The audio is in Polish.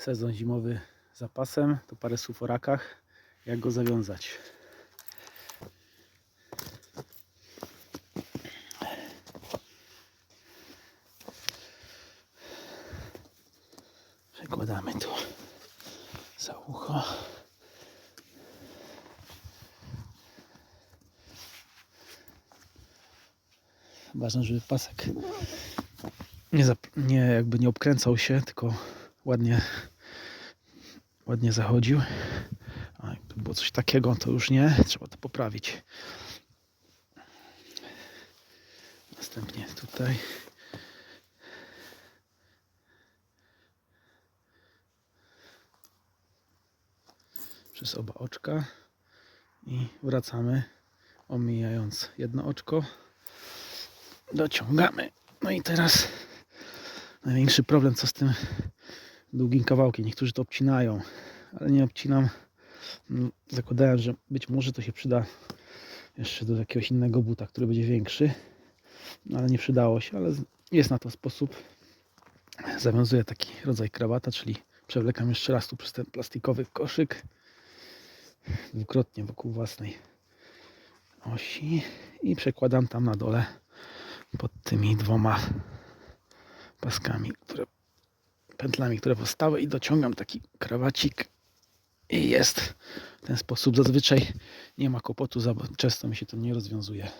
sezon zimowy zapasem, to parę słów o rakach, jak go zawiązać. Przekładamy tu za ucho. Ważne, żeby pasek nie, nie jakby nie obkręcał się, tylko ładnie, ładnie zachodził. A jakby było coś takiego, to już nie, trzeba to poprawić. Następnie tutaj. Przez oba oczka i wracamy, omijając jedno oczko. Dociągamy. No i teraz największy problem, co z tym długim kawałkiem. Niektórzy to obcinają, ale nie obcinam. Mm, Zakładając, że być może to się przyda jeszcze do jakiegoś innego buta, który będzie większy. No, ale nie przydało się, ale jest na to sposób. Zawiązuję taki rodzaj krawata, czyli przewlekam jeszcze raz tu przez ten plastikowy koszyk dwukrotnie wokół własnej osi i przekładam tam na dole pod tymi dwoma paskami, które, pętlami, które powstały i dociągam taki krawacik i jest w ten sposób. Zazwyczaj nie ma kłopotu, za często mi się to nie rozwiązuje.